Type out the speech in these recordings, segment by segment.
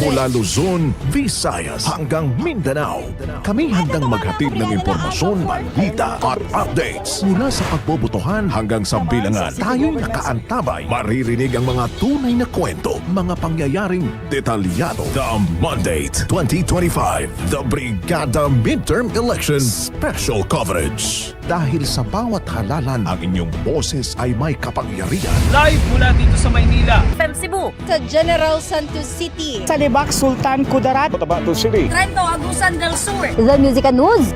Mula Luzon, Visayas hanggang Mindanao, kami handang maghatid ng impormasyon, balita at updates. Mula sa pagbobotohan hanggang sa bilangan, tayo'y nakaantabay. Maririnig ang mga tunay na kwento, mga pangyayaring detalyado. The Mandate 2025, The Brigada Midterm Election Special Coverage. Dahil sa bawat halalan, ang inyong boses ay may kapangyarihan. Live mula dito sa Maynila. FM Cebu. sa General Santos City. Sa Libak Sultan Kudarat. Trento Agusan del Sur. The Music and News.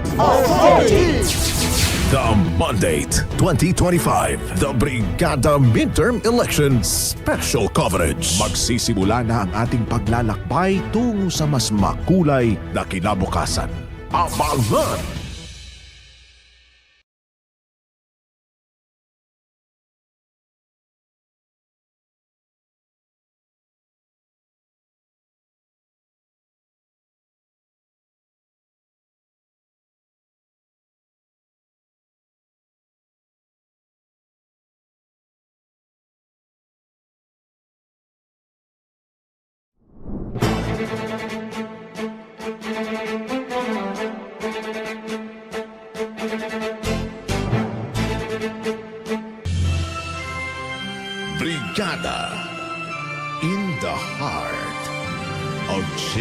The Mandate 2025, The Brigada Midterm Election Special Coverage. Magsisimula na ang ating paglalakbay tungo sa mas makulay na kinabukasan. Abangan!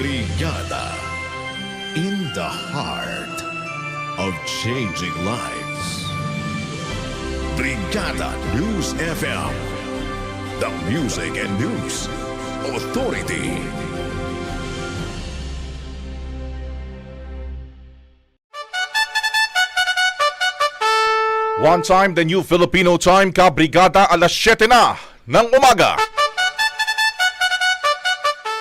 Brigada in the heart of changing lives. Brigada News FM, the music and news authority. One time, the new Filipino time, Kabrigada, alas 7 na ng umaga.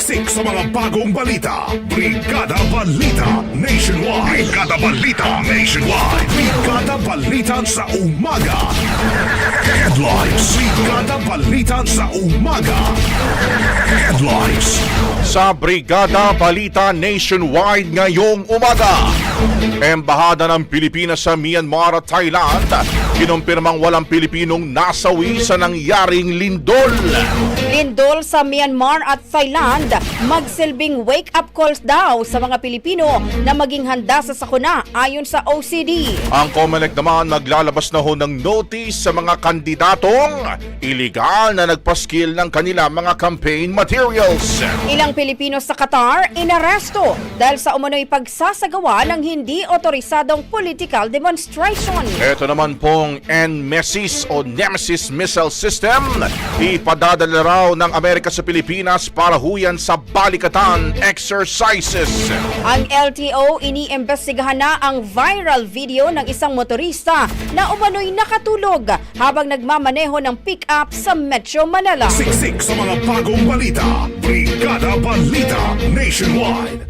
Siksik sa mga bagong balita. Brigada Balita Nationwide. Brigada Balita Nationwide. Brigada Balita sa umaga. Headlines. Brigada Balita sa umaga. Headlines. Sa Brigada Balita Nationwide ngayong umaga. Embahada ng Pilipinas sa Myanmar at Thailand, kinumpirmang walang Pilipinong nasawi sa nangyaring lindol. Lindol sa Myanmar at Thailand, magsilbing wake-up calls daw sa mga Pilipino na maging handa sa sakuna ayon sa OCD. Ang COMELEC naman maglalabas na ho ng notice sa mga kandidatong iligal na nagpaskil ng kanila mga campaign materials. Ilang Pilipino sa Qatar inaresto dahil sa umano'y pagsasagawa ng hindi otorisadong political demonstration. Ito naman pong NMESIS o Nemesis Missile System. Ipadadala raw ng Amerika sa Pilipinas para huyan sa balikatan exercises. Ang LTO iniimbestigahan na ang viral video ng isang motorista na umano'y nakatulog habang nagmamaneho ng pick-up sa Metro Manila. Siksik sa mga bagong balita. Brigada Balita Nationwide.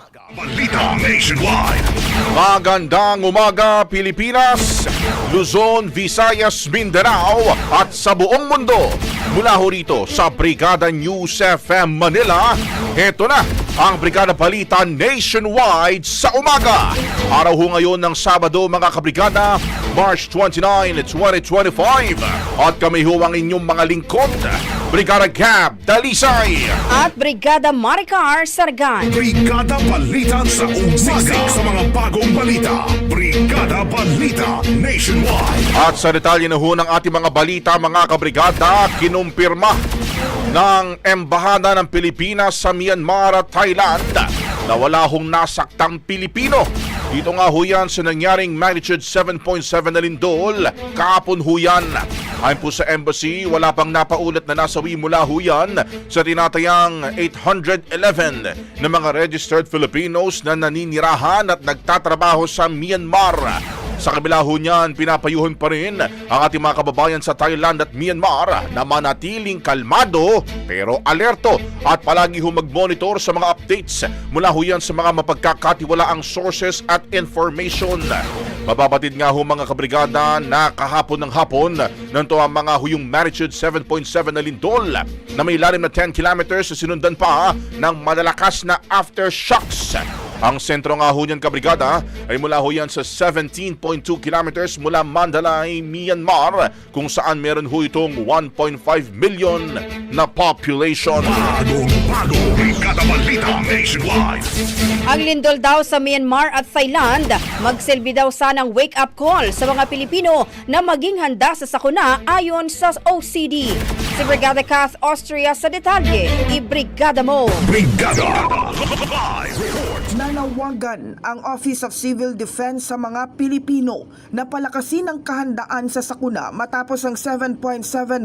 Balita Nationwide. Magandang umaga Pilipinas, Luzon, Visayas, Mindanao at sa buong mundo. Mula ho rito sa Brigada News FM Manila, heto na ang Brigada Balita Nationwide sa umaga. Araw ho ngayon ng Sabado mga kabrigada, March 29, 2025. At kami ho ang inyong mga lingkod, Brigada Gab Dalisay. At Brigada Maricar Sargan. Brigada Balita sa umaga. sa mga bagong balita. Brigada Balita Nationwide. At sa detalye na ho ng ating mga balita, mga kabrigada, kinumpirma ng Embahada ng Pilipinas sa Myanmar at Thailand na wala hong nasaktang Pilipino. Dito nga ho yan sa nangyaring magnitude 7.7 na lindol, kahapon ho yan. Ayon po sa embassy, wala pang napaulat na nasawi mula ho yan sa tinatayang 811 na mga registered Filipinos na naninirahan at nagtatrabaho sa Myanmar. Sa kabila ho niyan, pinapayuhan pa rin ang ating mga kababayan sa Thailand at Myanmar na manatiling kalmado pero alerto at palagi ho mag-monitor sa mga updates mula ho yan sa mga mapagkakatiwalaang sources at information. Mababatid nga ho mga kabrigada na kahapon ng hapon nanto ang mga huyong magnitude 7.7 na lindol na may lalim na 10 kilometers sinundan pa ng malalakas na aftershocks. Ang sentro nga ho niyan kabrigada ay mula ho yan sa 17.2 kilometers mula Mandalay, Myanmar kung saan meron ho itong 1.5 million na population. Bagong bago. Brigada Balita Nationwide. Ang lindol daw sa Myanmar at Thailand, magsilbi daw sanang wake-up call sa mga Pilipino na maging handa sa sakuna ayon sa OCD. Si Brigada Kath Austria sa detalye, i-brigada mo! Brigada. Live report. Nanawagan ang Office of Civil Defense sa mga Pilipino na palakasin ang kahandaan sa sakuna matapos ang 7.7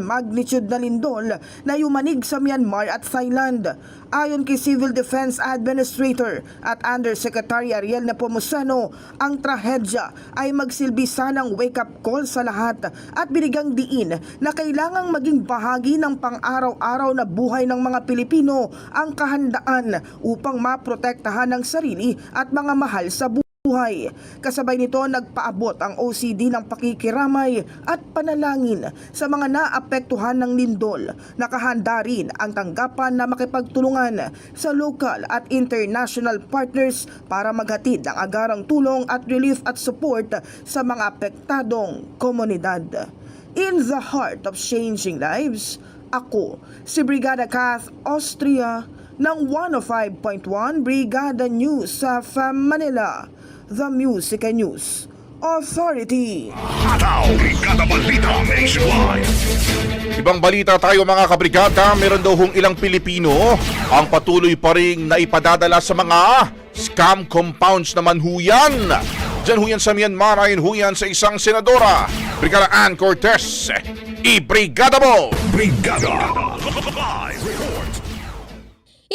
magnitude na lindol na yumanig sa Myanmar at Thailand. Ayon kay Civil Defense Administrator at Undersecretary Ariel Nepomuceno, ang trahedya ay magsilbi sanang wake-up call sa lahat at binigang diin na kailangang maging bahagi ng pang-araw-araw na buhay ng mga Pilipino ang kahandaan upang maprotektahan ang sarili at mga mahal sa buhay buhay. Kasabay nito nagpaabot ang OCD ng pakikiramay at panalangin sa mga naapektuhan ng lindol. Nakahanda rin ang tanggapan na makipagtulungan sa local at international partners para maghatid ng agarang tulong at relief at support sa mga apektadong komunidad. In the heart of changing lives, ako, si Brigada Kath Austria ng 105.1 Brigada News sa Manila, The Music and News Authority. Hataw. Brigada Balita Nationwide. Ibang balita tayo mga kabrigada, meron daw hong ilang Pilipino ang patuloy pa rin na ipadadala sa mga scam compounds naman huyan. Diyan huyan sa Myanmar ayon huyan sa isang senadora, Brigada Ann Cortez. I-brigada mo! Brigada. Report.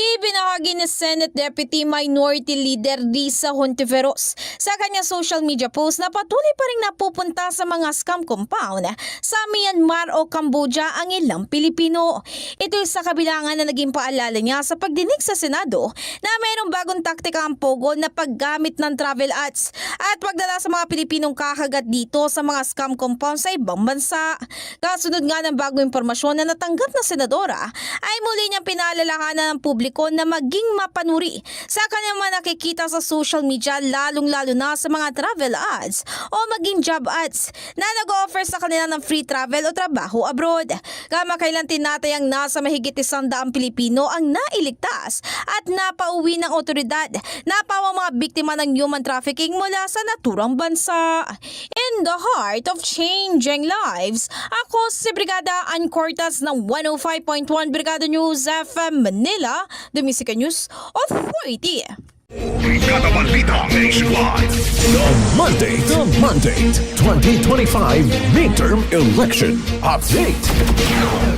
Ibinahagi ni Senate Deputy Minority Leader Risa Hontiveros sa kanyang social media post na patuloy pa rin napupunta sa mga scam compound sa Myanmar o Cambodia ang ilang Pilipino. Ito sa kabilangan na naging paalala niya sa pagdinig sa Senado na mayroong bagong taktika ang Pogo na paggamit ng travel ads at pagdala sa mga Pilipinong kakagat dito sa mga scam compound sa ibang bansa. Kasunod nga ng bagong impormasyon na natanggap ng Senadora ay muli niyang pinaalalahanan ng publiko na maging mapanuri sa kanyang nakikita sa social media lalong-lalo na sa mga travel ads o maging job ads na nag-offer sa kanila ng free travel o trabaho abroad. Kamakailan tinatayang nasa mahigit isang daang Pilipino ang nailigtas at napauwi ng otoridad na pawang mga biktima ng human trafficking mula sa naturang bansa. In the heart of changing lives, ako si Brigada Ann Cortas ng 105.1 Brigada News FM Manila, The Music News Authority. Brigada Balita Nationwide. The Monday, the Monday, 2025 midterm election update.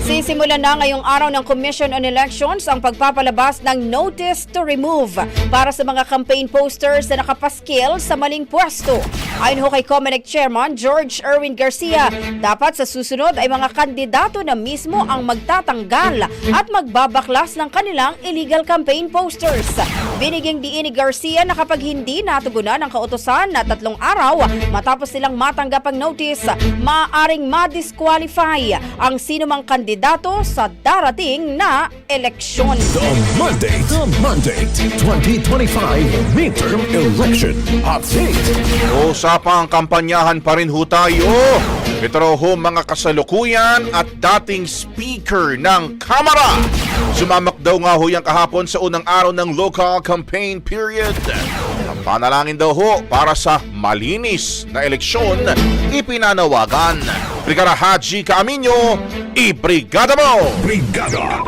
Sisimulan na ngayong araw ng Commission on Elections ang pagpapalabas ng Notice to Remove para sa mga campaign posters na nakapaskil sa maling pwesto. Ayon ho kay Comelec Chairman George Erwin Garcia, dapat sa susunod ay mga kandidato na mismo ang magtatanggal at magbabaklas ng kanilang illegal campaign posters. Binigyang diin ni Garcia na kapag hindi natugunan ang kautosan na tatlong araw matapos silang matanggap ang notice, maaaring ma-disqualify ang sinumang kandidato sa darating na eleksyon. The Monday, the Monday, 2025 midterm election update. Usapang kampanyahan pa rin ho tayo. Ito raw ho mga kasalukuyan at dating speaker ng Kamara. Sumamak daw nga ho yan kahapon sa unang araw ng local campaign period. Ang panalangin daw ho para sa malinis na eleksyon ipinanawagan. Brigada Haji Kaaminyo, ibrigada mo! Brigada.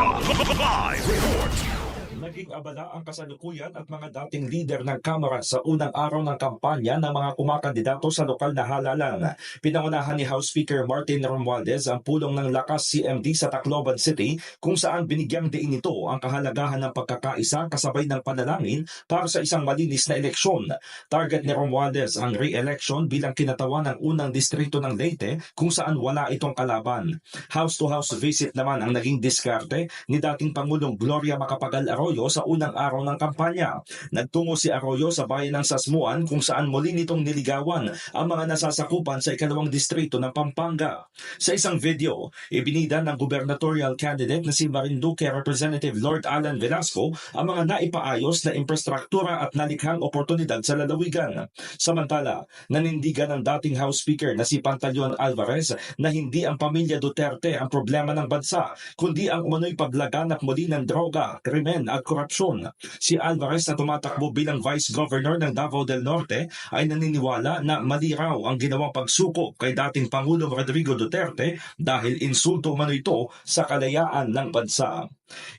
Abala ang kasalukuyan at mga dating leader ng Kamara sa unang araw ng kampanya ng mga kumakandidato sa lokal na halalan. Pinangunahan ni House Speaker Martin Romualdez ang pulong ng Lakas CMD sa Tacloban City kung saan binigyang diin ito ang kahalagahan ng pagkakaisa kasabay ng panalangin para sa isang malinis na eleksyon. Target ni Romualdez ang re-election bilang kinatawan ng unang distrito ng Leyte kung saan wala itong kalaban. House-to-house visit naman ang naging diskarte ni dating Pangulong Gloria Macapagal Arroyo sa unang araw ng kampanya. Nagtungo si Arroyo sa bayan ng Sasmuan kung saan muli nitong niligawan ang mga nasasakupan sa ikalawang distrito ng Pampanga. Sa isang video, ibinida ng gubernatorial candidate na si Marinduque Representative Lord Alan Velasco ang mga naipaayos na infrastruktura at nalikhang oportunidad sa lalawigan. Samantala, nanindigan ng dating House Speaker na si Pantaleon Alvarez na hindi ang pamilya Duterte ang problema ng bansa, kundi ang umano'y paglaganap muli ng droga, krimen at korupsyon. Si Alvarez na tumatakbo bilang Vice Governor ng Davao del Norte ay naniniwala na mali raw ang ginawang pagsuko kay dating Pangulong Rodrigo Duterte dahil insulto umano ito sa kalayaan ng bansa.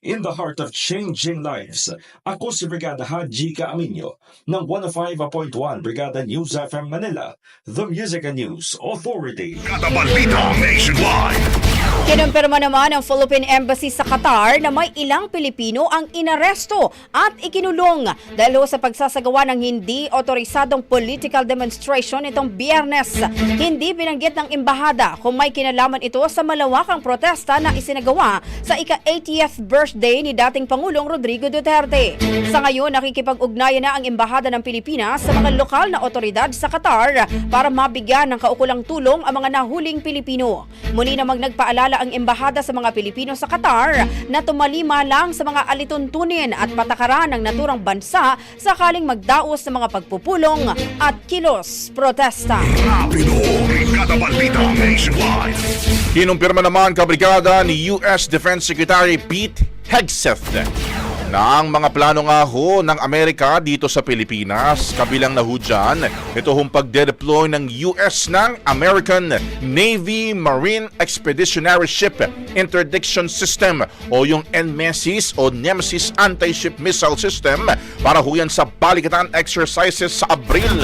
In the heart of changing lives, ako si Brigada Haji Kaaminyo ng 105.1 Brigada News FM Manila, the Music and News Authority. Brigada Balita Nationwide. Kinumpirma naman ng Philippine Embassy sa Qatar na may ilang Pilipino ang inaresto at ikinulong dahil sa pagsasagawa ng hindi otorisadong political demonstration itong biyernes. Hindi binanggit ng embahada kung may kinalaman ito sa malawakang protesta na isinagawa sa ika-80th birthday ni dating Pangulong Rodrigo Duterte. Sa ngayon, nakikipag-ugnayan na ang embahada ng Pilipinas sa mga lokal na otoridad sa Qatar para mabigyan ng kaukulang tulong ang mga nahuling Pilipino. Muli namang nagpaalala ang embahada sa mga Pilipino sa Qatar na tumalima lang sa mga alituntunin at patakaran ng naturang bansa sakaling magdaos sa mga pagpupulong at kilos protesta. Kinumpirma naman kabrigada ni US Defense Secretary Pete Hegseth na ang mga plano nga ho ng Amerika dito sa Pilipinas, kabilang na ho dyan, ito hong pagde-deploy ng US ng American Navy Marine Expeditionary Ship Interdiction System o yung NMESIS o Nemesis Anti-Ship Missile System para ho yan sa balikatan exercises sa Abril.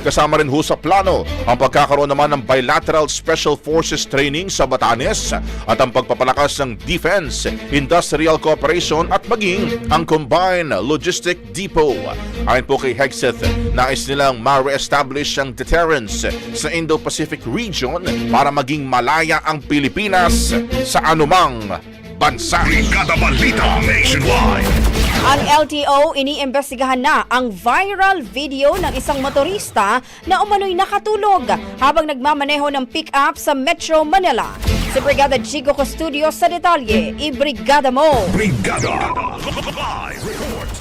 Kasama rin ho sa plano ang pagkakaroon naman ng bilateral special forces training sa Batanes at ang pagpapalakas ng defense, industrial cooperation at maging ang Combined Logistic Depot. Ayon po kay Hegseth, nais nilang ma-reestablish ang deterrence sa Indo-Pacific region para maging malaya ang Pilipinas sa anumang bansa. Brigada Balita Nationwide. Ang LTO iniimbestigahan na ang viral video ng isang motorista na umano'y nakatulog habang nagmamaneho ng pick-up sa Metro Manila. Si Brigada Chico Custodio sa detalye, ibrigada mo! Brigada. Live report.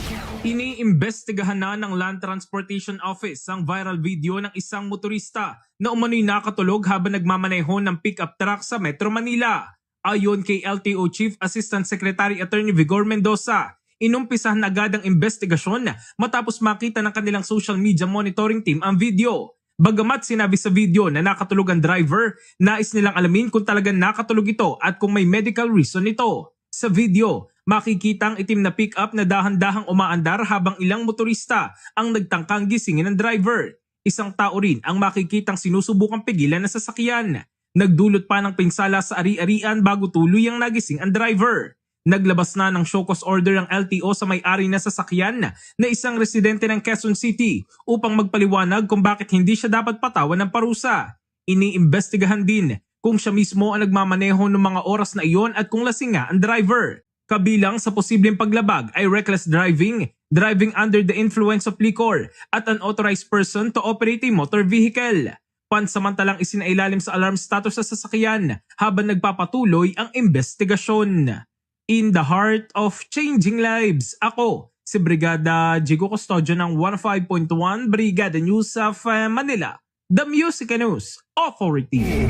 Iniimbestigahan na ng Land Transportation Office ang viral video ng isang motorista na umano'y nakatulog habang nagmamaneho ng pickup truck sa Metro Manila. Ayon kay LTO Chief Assistant Secretary Attorney Vigor Mendoza, inumpisahan agad ang investigasyon matapos makita ng kanilang social media monitoring team ang video. Bagamat sinabi sa video na nakatulog ang driver, nais nilang alamin kung talagang nakatulog ito at kung may medical reason ito. Sa video, makikita ang itim na pick-up na dahan-dahang umaandar habang ilang motorista ang nagtangkang gisingin ng driver. Isang tao rin ang makikitang sinusubukang pigilan na sasakyan. Nagdulot pa ng pinsala sa ari-arian bago tuloy ang nagising ang driver. Naglabas na ng show cause order ang LTO sa may-ari na sasakyan na isang residente ng Quezon City upang magpaliwanag kung bakit hindi siya dapat patawan ng parusa. Iniimbestigahan din kung siya mismo ang nagmamaneho ng mga oras na iyon at kung lasing nga ang driver. Kabilang sa posibleng paglabag ay reckless driving, driving under the influence of liquor, at unauthorized person to operate a motor vehicle. Pansamantalang isinailalim sa alarm status sa sasakyan habang nagpapatuloy ang investigasyon. In the heart of changing lives, ako si Brigada Jigo Custodio ng 15.1 Brigada News of uh, Manila, the Music News Authority.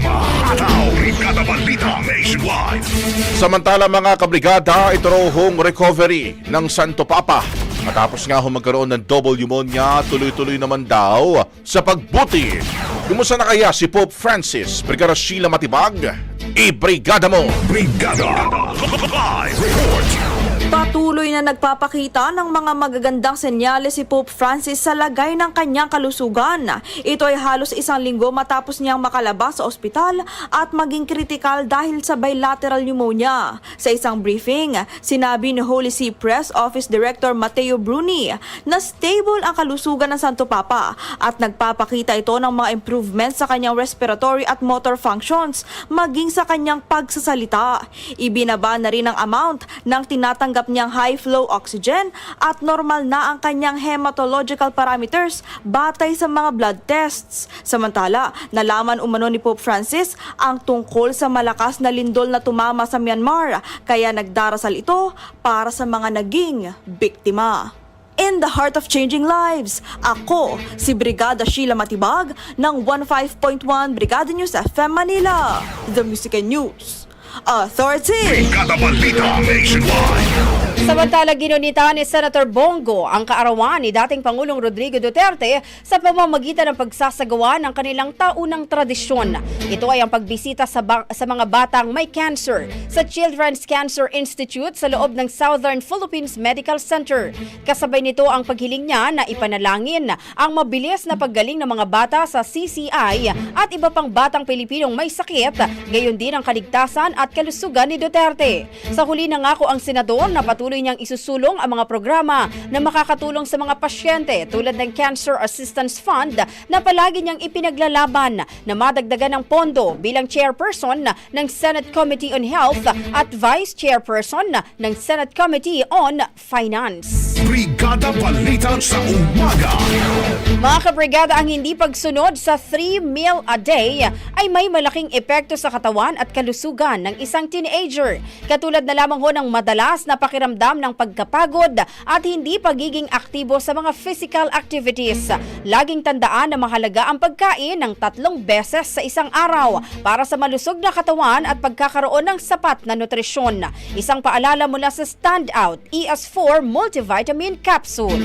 Samantala mga kabrigada, ito raw recovery ng Santo Papa. Matapos nga ho magkaroon ng double pneumonia, tuloy-tuloy naman daw sa pagbuti. Kumusta na kaya si Pope Francis? Brigada Sheila Matibag? I-brigada mo! Brigada Live Report. Patuloy na nagpapakita ng mga magagandang senyales si Pope Francis sa lagay ng kanyang kalusugan. Ito ay halos isang linggo matapos niyang makalabas sa ospital at maging kritikal dahil sa bilateral pneumonia. Sa isang briefing, sinabi ni Holy See Press Office Director Matteo Bruni na stable ang kalusugan ng Santo Papa at nagpapakita ito ng mga improvements sa kanyang respiratory at motor functions maging sa kanyang pagsasalita. Ibinaba na rin ang amount ng tinatanggap niyang high flow oxygen at normal na ang kanyang hematological parameters batay sa mga blood tests. Samantala, nalaman umano ni Pope Francis ang tungkol sa malakas na lindol na tumama sa Myanmar kaya nagdarasal ito para sa mga naging biktima. In the heart of changing lives, ako si Brigada Sheila Matibag ng 15.1 Brigada News FM Manila, The Music and News Authority. Brigada Balita Nationwide. Samantala ginunita ni Senator Bongo ang kaarawan ni dating Pangulong Rodrigo Duterte sa pamamagitan ng pagsasagawa ng kanilang taunang tradisyon. Ito ay ang pagbisita sa, sa mga batang may cancer sa Children's Cancer Institute sa loob ng Southern Philippines Medical Center. Kasabay nito ang paghiling niya na ipanalangin ang mabilis na paggaling ng mga bata sa CCI at iba pang batang Pilipinong may sakit, gayon din ang kaligtasan at kalusugan ni Duterte. Sa huli nangako ang senador na patuloy niyang isusulong ang mga programa na makakatulong sa mga pasyente tulad ng Cancer Assistance Fund na palagi niyang ipinaglalaban na madagdagan ng pondo bilang chairperson ng Senate Committee on Health at vice chairperson ng Senate Committee on Finance. Brigada Balita sa Umaga. Mga kabrigada, ang hindi pagsunod sa 3 meal a day ay may malaking epekto sa katawan at kalusugan ng isang teenager. Katulad na lamang ho ng madalas na pakiramdam ng pagkapagod at hindi pagiging aktibo sa mga physical activities. Laging tandaan na mahalaga ang pagkain ng tatlong beses sa isang araw para sa malusog na katawan at pagkakaroon ng sapat na nutrisyon. Isang paalala mula sa Standout ES4 Multivitamin Capsule.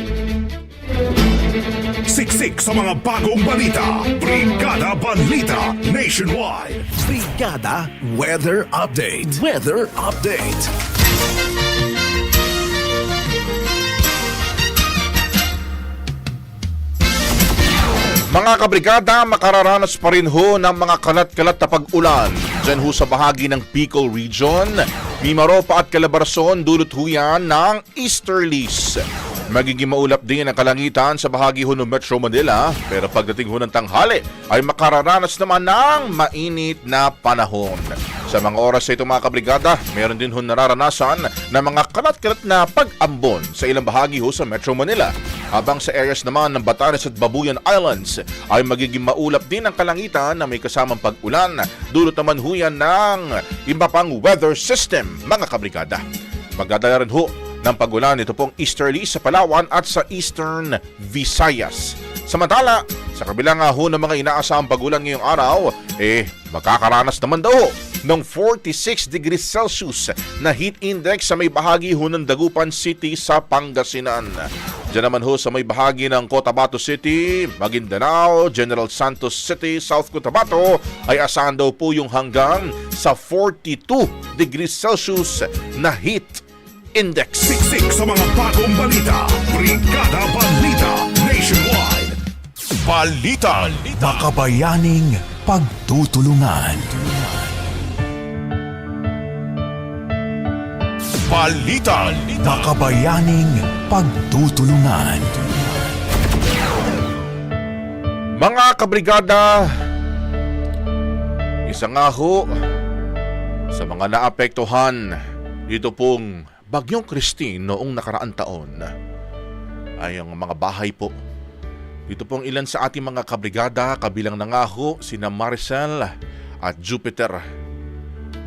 Siksik sa mga bagong balita. Brigada Balita Nationwide. Brigada Weather Update. Weather Update. Mga kabrigada, makararanas pa rin ho ng mga kalat-kalat na pag-ulan. Diyan ho sa bahagi ng Bicol Region, Mimaropa at Calabarzon dulot ho yan ng easterlies. Magiging maulap din ang kalangitan sa bahagi ho ng Metro Manila, pero pagdating ho ng tanghali ay makararanas naman ng mainit na panahon. Sa mga oras sa ito mga kabrigada, meron din ho nararanasan na mga kalat-kalat na pag-ambon sa ilang bahagi ho sa Metro Manila. Habang sa areas naman ng Batanes at Babuyan Islands ay magiging maulap din ang kalangitan na may kasamang pag-ulan. Dulot naman ho yan ng iba pang weather system mga kabrigada. Magdadala rin ho ng pagulan ito pong easterly sa Palawan at sa eastern Visayas. Samantala, sa kabila nga ho ng mga inaasahang pagulan ngayong araw, eh makakaranas naman daw ng 46 degrees Celsius na heat index sa may bahagi ho ng Dagupan City sa Pangasinan. Diyan naman ho sa may bahagi ng Cotabato City, Maguindanao, General Santos City, South Cotabato ay asahan daw po yung hanggang sa 42 degrees Celsius na heat Index. Siksik sa mga bagong balita. Brigada Balita Nationwide. Balita. Makabayaning pagtutulungan. Balita. Makabayaning pagtutulungan. Mga kabrigada, isa nga ho sa mga naapektuhan dito pong Bagyong Christine noong nakaraang taon ay ang mga bahay po. Dito pong ilan sa ating mga kabrigada, kabilang na nga ho sina Maricel at Jupiter.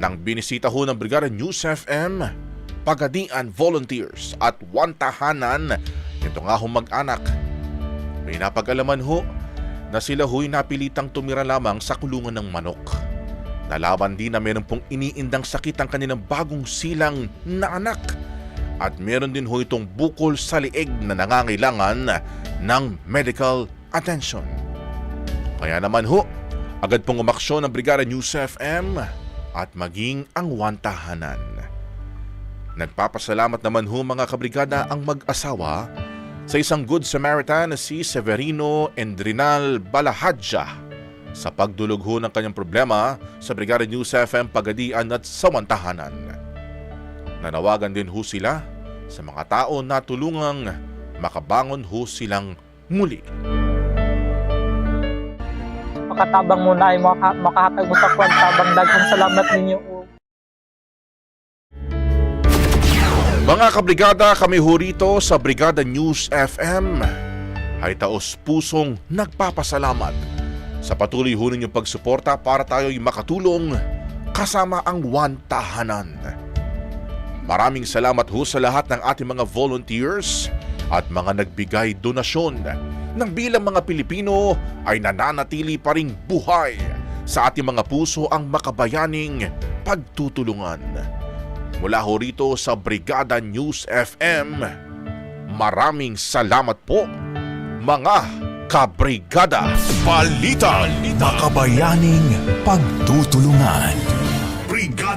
Nang binisita ho ng Brigada News FM, Pagadian Volunteers at One Tahanan, ito nga ho mag-anak. May napag-alaman ho na sila ho'y napilitang tumira lamang sa kulungan ng manok. Nalaman din na meron pong iniindang sakit ang kanilang bagong silang na anak. At meron din ho itong bukol sa lieg na nangangailangan ng medical attention. Kaya naman ho, agad pong umaksyon ang Brigada News FM at maging ang wantahanan. Nagpapasalamat naman ho mga kabrigada ang mag-asawa sa isang Good Samaritan si Severino Endrinal Balahadja sa pagdulog ho ng kanyang problema sa Brigada News FM Pagadian at sa Wantahanan. Nanawagan din ho sila sa mga tao na tulungang makabangon ho silang muli. makatabang muna ay maka, makahatag mo sa kwan tabang daghang salamat ninyo Mga kabrigada, kami ho rito sa Brigada News FM ay taos pusong nagpapasalamat sa patuloy ho ninyong pagsuporta para tayo'y makatulong kasama ang One Tahanan. Maraming salamat ho sa lahat ng ating mga volunteers at mga nagbigay donasyon nang bilang mga Pilipino ay nananatili pa ring buhay sa ating mga puso ang makabayaning pagtutulungan. Mula ho rito sa Brigada News FM, maraming salamat po mga kabrigada. Balita. Makabayaning pagtutulungan.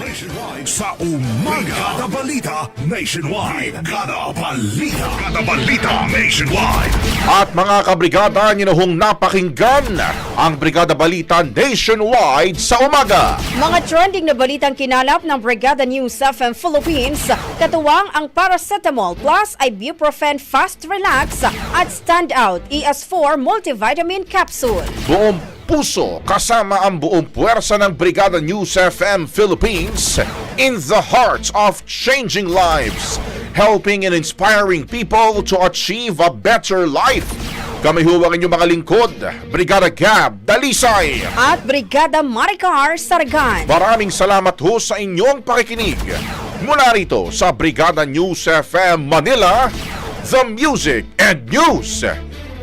Nationwide. Sa umaga. Brigada Balita Nationwide. Brigada Balita. Brigada Balita Nationwide. At mga kabrigada, nyo na hong napakinggan ang Brigada Balita Nationwide sa umaga. Mga trending na balitang kinalap ng Brigada News FM Philippines, katuwang ang paracetamol plus ibuprofen fast relax at standout ES4 multivitamin capsule. Buong puso kasama ang buong puwersa ng Brigada News FM Philippines in the heart of changing lives, helping and inspiring people to achieve a better life. Kami huwag inyong mga lingkod, Brigada Gab Dalisay. At Brigada Maricar Saragan. Maraming salamat ho sa inyong pakikinig. Mula rito sa Brigada News FM Manila, The Music and News